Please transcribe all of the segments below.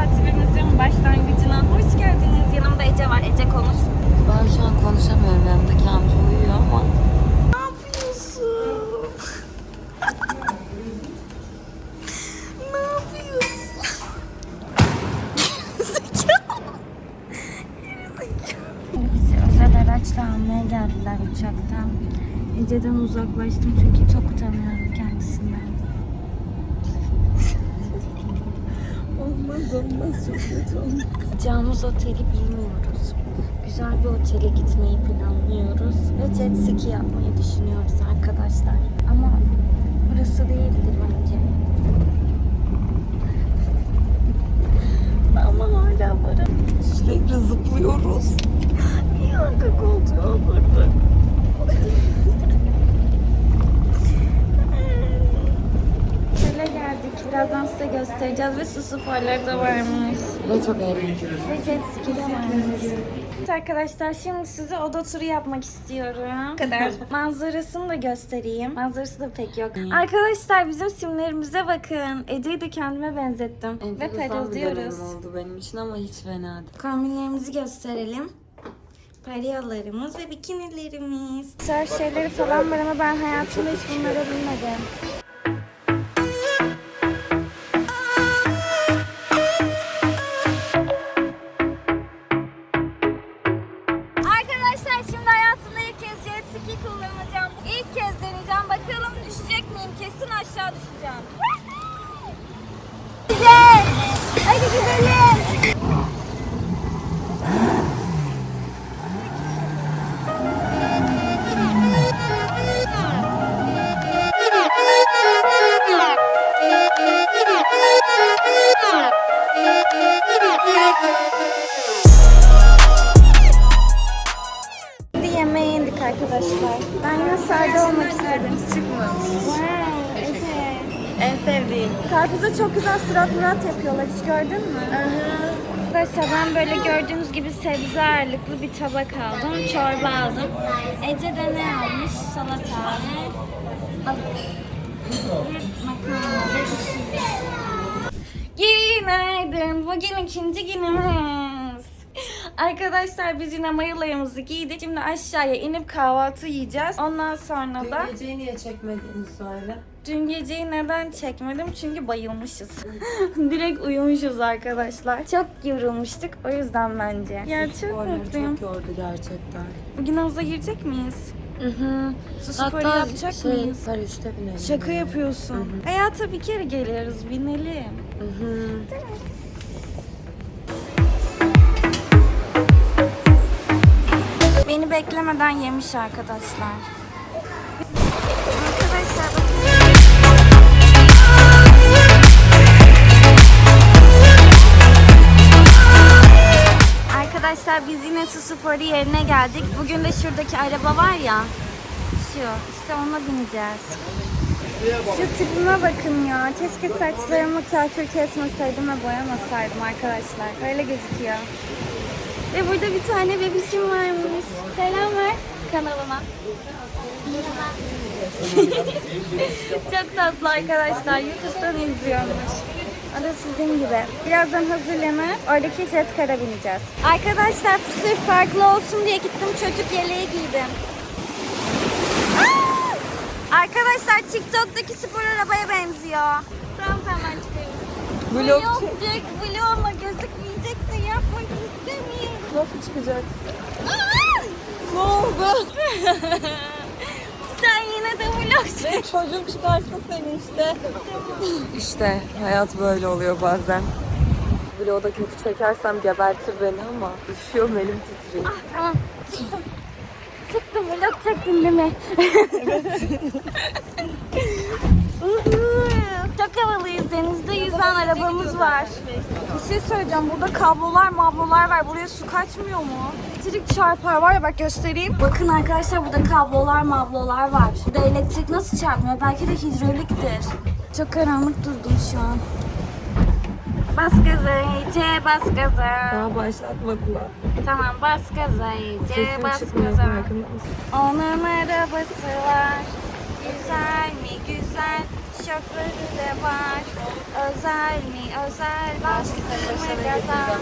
tatilimizin başlangıcına hoş geldiniz. Yanımda Ece var. Ece konuş. Ben şu an konuşamıyorum. Yanımdaki amca uyuyor ama. Ne yapıyorsun? ne yapıyorsun? Bizi özel araçla almaya geldiler uçaktan. Ece'den uzaklaştım çünkü çok utanıyorum Olmaz olmaz çok kötü olmaz. Gideceğimiz oteli bilmiyoruz. Güzel bir otele gitmeyi planlıyoruz. Ve jet ski yapmayı düşünüyoruz arkadaşlar. Ama burası değildir bence. Ama hala varım. Sürekli zıplıyoruz. Niye arka koltuğa? Otele geldik. Birazdan size göstereceğiz ve su sporları da varmış. Ve çok eğlenceli. Ve jet ski de varmış. Evet Arkadaşlar şimdi size oda turu yapmak istiyorum. Bu kadar. Manzarasını da göstereyim. Manzarası da pek yok. Arkadaşlar bizim simlerimize bakın. Ece'yi de kendime benzettim. Ve Enteresan bir parıldıyoruz. oldu benim için ama hiç fena değil. Kombinlerimizi gösterelim. Pariyalarımız ve bikinilerimiz. Güzel şeyleri falan var ama ben hayatımda hiç bunları bilmedim. Hiç gördün mü? Arkadaşlar ben böyle gördüğünüz gibi sebze ağırlıklı bir tabak aldım. Çorba aldım. Ece de ne almış? Salata ve balık. Ve makarna ve şey. Günaydın. Bugün ikinci günümüz. Arkadaşlar biz yine mayolarımızı giydik. Şimdi aşağıya inip kahvaltı yiyeceğiz. Ondan sonra da... Dün geceyi niye çekmediğini söyle. Dün geceyi neden çekmedim? Çünkü bayılmışız. Direkt uyumuşuz arkadaşlar. Çok yorulmuştuk o yüzden bence. Ya çok mutluyum. çok yordu gerçekten. Bugün havuza girecek miyiz? Hı hı. Su sporu yapacak şey, mıyız? paraşütte binelim. Şaka yapıyorsun. Hayata bir kere geliyoruz binelim. Hı hı. Beni beklemeden yemiş. Arkadaşlar Arkadaşlar biz yine su sporu yerine geldik. Bugün de şuradaki araba var ya. Şu. işte ona bineceğiz. Şu tipime bakın ya. Keşke saçlarımı kakür kesmeseydim ve boyamasaydım arkadaşlar. Böyle gözüküyor. Ve burada bir tane bebişim varmış. Selam ver kanalıma. Çok tatlı arkadaşlar. YouTube'dan izliyormuş. O da sizin gibi. Birazdan hazırlanıp oradaki jet kara bineceğiz. Arkadaşlar sırf farklı olsun diye gittim çocuk yeleği giydim. Aa! Arkadaşlar TikTok'taki spor arabaya benziyor. Tamam tamam ben çıkıyorum. Vlog Vlogcuk, vlogma gözükmeyecekse yapmak istemiyorum. Nasıl çıkacaksın? Aa! Ne oldu? Yine de vlog çek. Çocuğum çıkarsın seni işte. İşte hayat böyle oluyor bazen. Vlogda kötü çekersem gebertir beni ama üşüyorum elim titriyor. Ah tamam. Çıktım. Çıktım vlog çektin değil mi? Çok havalıyız. Denizde yüzen arabamız var. Bir şey söyleyeceğim. Burada kablolar mablolar var. Buraya su kaçmıyor mu? Elektrik çarpar var ya bak göstereyim. Bakın arkadaşlar burada kablolar mablolar var. Burada elektrik nasıl çarpmıyor? Belki de hidroliktir. Çok karanlık durdum şu an. Bas gaza iyice bas gaza. Daha başlatmadılar. Tamam bas gaza iyice Sesim bas çıkmıyor gaza. farkında mısın? Onun arabası var. Güzel mi güzel. Şoförü de var. Özel mi özel bastırma gaza.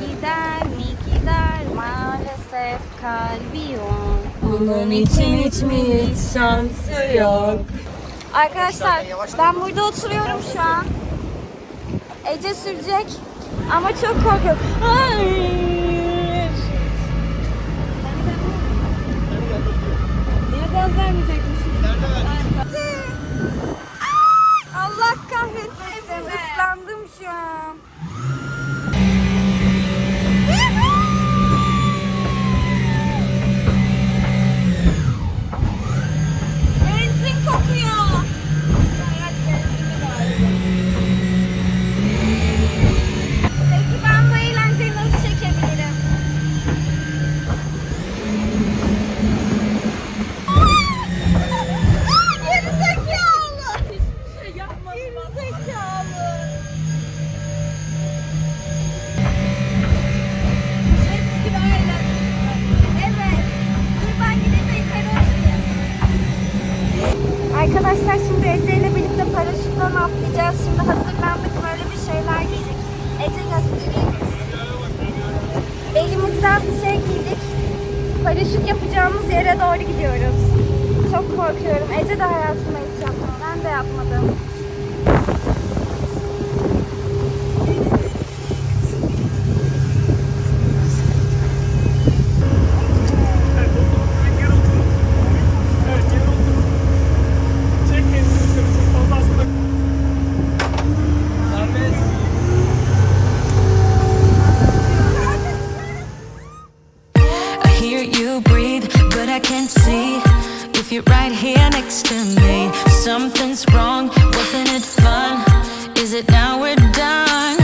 Gider mi gider maalesef kalbi yok. Bunun için hiç mi hiç şansı yok. Arkadaşlar ben burada oturuyorum şu an. Ece sürecek ama çok korkuyorum. Hayır. Paraşüt yapacağımız yere doğru gidiyoruz. Çok korkuyorum. Ece de hayatında hiç yapmadı. Ben de yapmadım. Can't see if you're right here next to me. Something's wrong, wasn't it fun? Is it now we're done?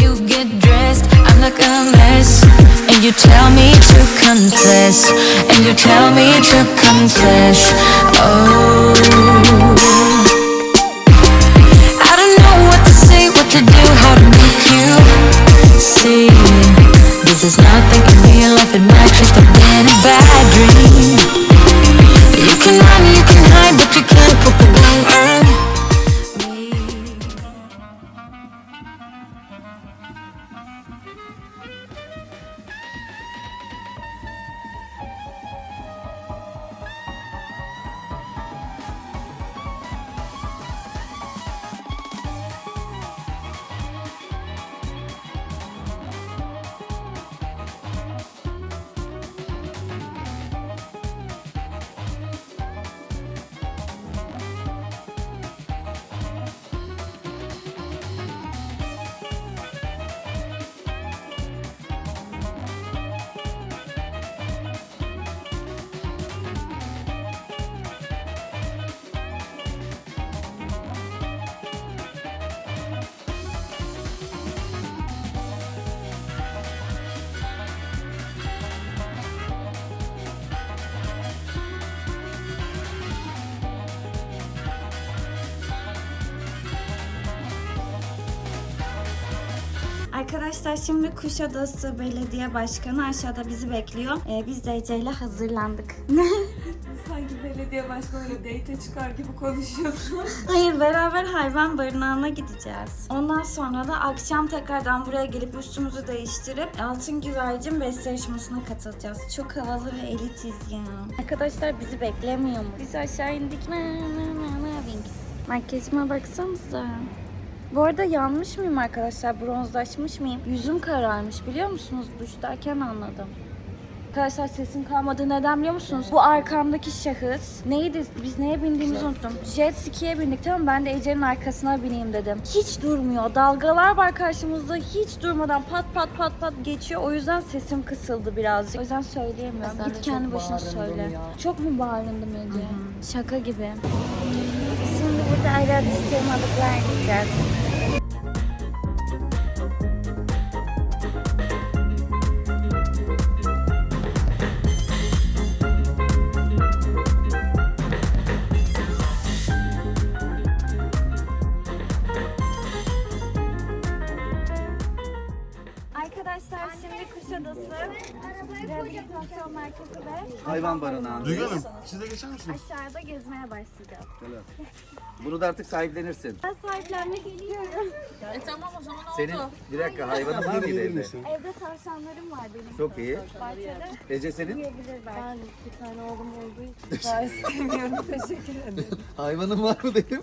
You get dressed, I look a mess, and you tell me to confess, and you tell me to confess. Oh. I don't know what to say, what to do, how to make you see. This is nothing in real life, it might just a bad dream. Arkadaşlar şimdi Kuşadası Belediye Başkanı aşağıda bizi bekliyor. Ee, biz de Ece ile hazırlandık. Sanki belediye başkanıyla date çıkar gibi konuşuyorsun. Hayır beraber hayvan barınağına gideceğiz. Ondan sonra da akşam tekrardan buraya gelip üstümüzü değiştirip altın güvercin beste yarışmasına katılacağız. Çok havalı ve elitiz ya. Arkadaşlar bizi beklemiyor mu? Biz aşağı indik. Na, na, na, na. Makyajıma baksanıza. Bu arada yanmış mıyım arkadaşlar? Bronzlaşmış mıyım? Yüzüm kararmış biliyor musunuz? Duştayken anladım. Arkadaşlar sesim kalmadı. Neden biliyor musunuz? Bu arkamdaki şahıs neydi? Biz neye bindiğimizi unuttum. Jet ski'ye bindik tamam Ben de Ece'nin arkasına bineyim dedim. Hiç durmuyor. Dalgalar var karşımızda. Hiç durmadan pat pat pat pat geçiyor. O yüzden sesim kısıldı birazcık. O yüzden söyleyemiyorum. Sen Git kendi başına söyle. ya. Çok mu bağırındım Ece? Şaka gibi. Şimdi burada ayrı atıştırmalıklar yiyeceğiz. Hayvan barınağında. Duygu Hanım siz de geçer misiniz? Aşağıda gezmeye başlayacağız. Bunu da artık sahiplenirsin. Ben sahiplenmek istiyorum. Senin bir dakika hayvanın var mıydı evde? Evde tavşanlarım var benim. Çok iyi. Bahçede Ece senin? yiyebilir belki. Ben bir tane oğlum olduğu için daha istemiyorum. Teşekkür ederim. Hayvanın var mı dedim.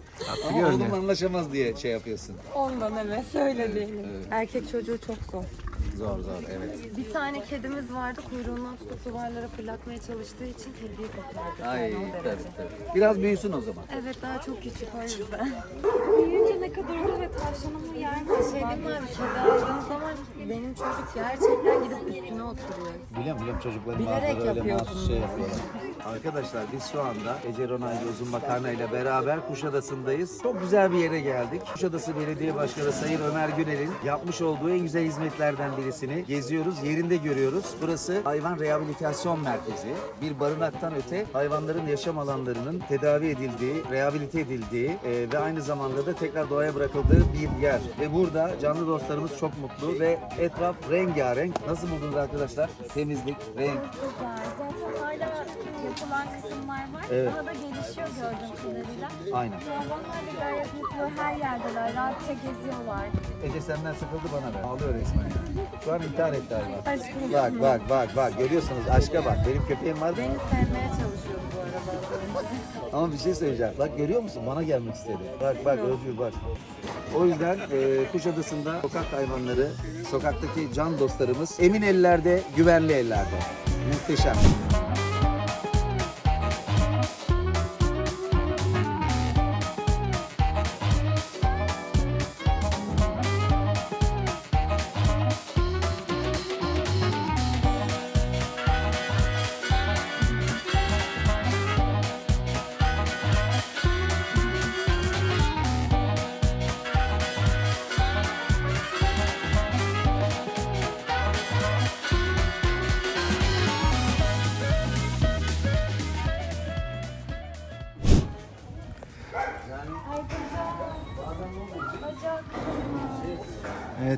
Ama oğlum anlaşamaz diye şey yapıyorsun. Ondan evet öyle diyelim. Erkek çocuğu çok zor. Zor zor evet. Bir tane kedimiz vardı kuyruğundan tutup duvarlara fırlatmaya çalıştığı için kediyi kopardık. Ay Yani o tabii derece. tabii. Biraz büyüsün o zaman. Evet daha çok küçük o yüzden. Büyüyünce ne kadar olur ve tavşanımı yer mi? Şey değil mi abi kedi aldığın zaman benim çocuk gerçekten gidip üstüne oturuyor. Biliyorum biliyorum çocukların Bilerek bazıları öyle yapıyor mahsus bunu. şey yapıyorlar. Arkadaşlar biz şu anda Ece Ronay ve Uzun Makarna ile beraber Kuşadası'ndayız. Çok güzel bir yere geldik. Kuşadası Belediye Başkanı Sayın Ömer Günel'in yapmış olduğu en güzel hizmetlerden birisini geziyoruz, yerinde görüyoruz. Burası hayvan rehabilitasyon merkezi. Bir barınaktan öte hayvanların yaşam alanlarının tedavi edildiği, rehabilite edildiği e, ve aynı zamanda da tekrar doğaya bırakıldığı bir yer. Ve burada canlı dostlarımız çok mutlu ve etraf rengarenk. Nasıl buldunuz arkadaşlar? Temizlik, renk, Güzel. Yapılan kısımlar var. Evet. Daha da gelişiyor gördüğüm kadarıyla. aynen. Hayvanlar da gayet mutlu. Her yerdeler. Rahatça geziyorlar. Ece senden sıkıldı bana ver. Ağlıyor resmen. Şu an intihar etti hayvan. Aşkım. Bak bak bak bak görüyorsunuz aşka bak. Benim köpeğim var. Beni sevmeye çalışıyordu bu arada. Ama bir şey söyleyeceğim. Bak görüyor musun? Bana gelmek istedi. Bak bak Özgür bak. O yüzden e, Kuşadası'nda sokak hayvanları, sokaktaki can dostlarımız emin ellerde, güvenli ellerde. Muhteşem.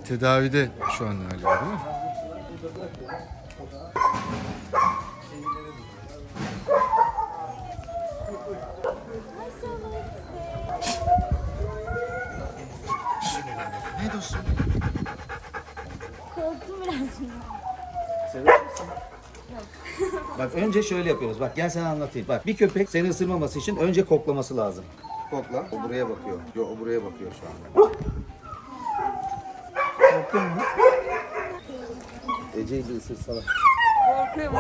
Tedavide şu an galiba değil mi? Ne dostum? Korktum biraz. Sever misin? Bak önce şöyle yapıyoruz. Bak gel sana anlatayım. Bak bir köpek seni ısırmaması için önce koklaması lazım. Kokla. O buraya bakıyor. Yok o buraya bakıyor şu anda. Korktun mu? Ece'yi bir ısırsana. Korkuyorum.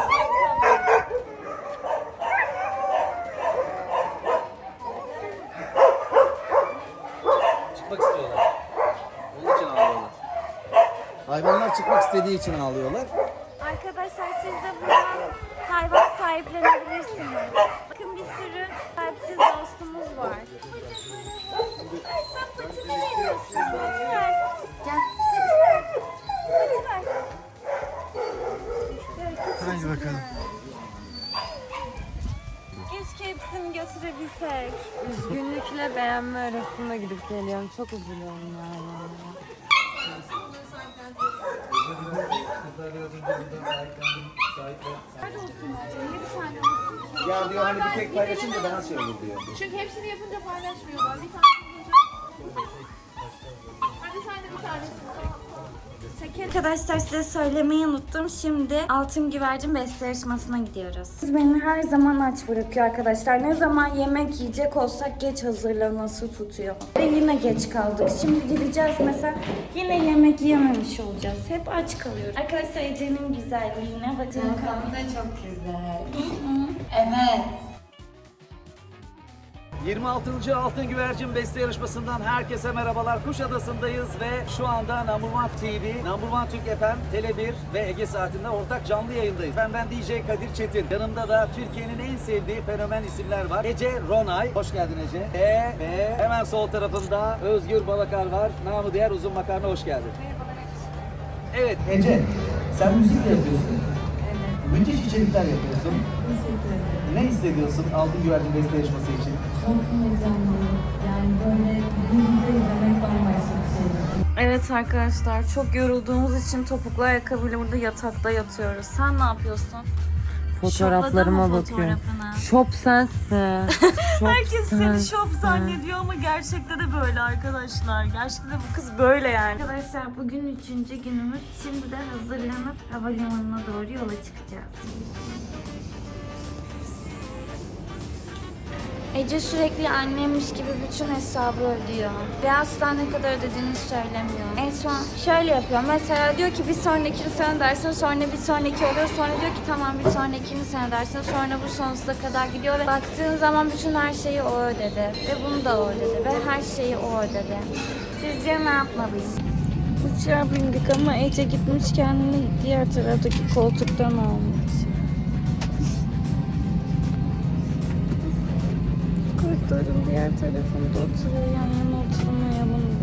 Çıkmak istiyorlar. Onun için ağlıyorlar. Hayvanlar çıkmak istediği için ağlıyorlar. Arkadaşlar siz de buradan hayvan sahiplenebilirsiniz. Bakın bir sürü sahipsiz dostumuz var. Ay sen pati veriyorsun. Hadi bakalım. Keşke hepsini götürebilsek. Üzgünlükle beğenme arasında gidip geliyorum. Çok üzülüyorum yani. Hadi olsun bence. Bir tane olsun. Ya diyor hani bir tek paylaşınca daha şey olur diyor. Çünkü hepsini yapınca paylaşmıyorlar. Bir tane bulunca... Hadi sen de bir tanesini. Arkadaşlar size söylemeyi unuttum. Şimdi altın güvercin beste yarışmasına gidiyoruz. Beni her zaman aç bırakıyor arkadaşlar. Ne zaman yemek yiyecek olsak geç hazırlaması tutuyor. Ve yine geç kaldık. Şimdi gideceğiz mesela yine yemek yememiş olacağız. Hep aç kalıyoruz. Arkadaşlar Ece'nin güzelliğine bakın. da çok güzel. Evet. 26. Altın Güvercin Beste Yarışması'ndan herkese merhabalar. Kuşadası'ndayız ve şu anda Number One TV, Number One Türk FM, Tele1 ve Ege Saati'nde ortak canlı yayındayız. Ben ben DJ Kadir Çetin. Yanımda da Türkiye'nin en sevdiği fenomen isimler var. Ece Ronay. Hoş geldin Ece. Ve, ve hemen sol tarafında Özgür Balakar var. Namı diğer Uzun Makarna hoş geldin. Evet Ece, sen müzik de yapıyorsun. Evet. Müthiş içerikler yapıyorsun. Teşekkür ederim. Ne hissediyorsun Altın Güvercin Beste Yarışması için? Çok heyecanlıyım. Yani böyle yüzde izlemek bambaşka bir şey. Evet arkadaşlar çok yorulduğumuz için topuklu ayakkabıyla burada yatakta yatıyoruz. Sen ne yapıyorsun? fotoğraflarıma mı bakıyorum. fotoğrafını? Şop sensin. Şop Herkes seni sensin. şop zannediyor ama gerçekte de böyle arkadaşlar. Gerçekte de bu kız böyle yani. Arkadaşlar bugün üçüncü günümüz. Şimdi de hazırlanıp havalimanına doğru yola çıkacağız. Ece sürekli annemmiş gibi bütün hesabı ödüyor. Ve asla ne kadar ödediğini söylemiyor. En son şöyle yapıyor. Mesela diyor ki bir sonrakini sen dersin sonra bir sonraki oluyor. Sonra diyor ki tamam bir sonrakini sen dersin. Sonra bu sonsuza kadar gidiyor ve baktığın zaman bütün her şeyi o ödedi. Ve bunu da o ödedi. Ve her şeyi o ödedi. Sizce ne yapmalıyız? Uçağa bindik ama Ece gitmiş kendini diğer taraftaki koltuktan almış. Koridorun diğer tarafında oturuyor yan yana oturmayalım diye.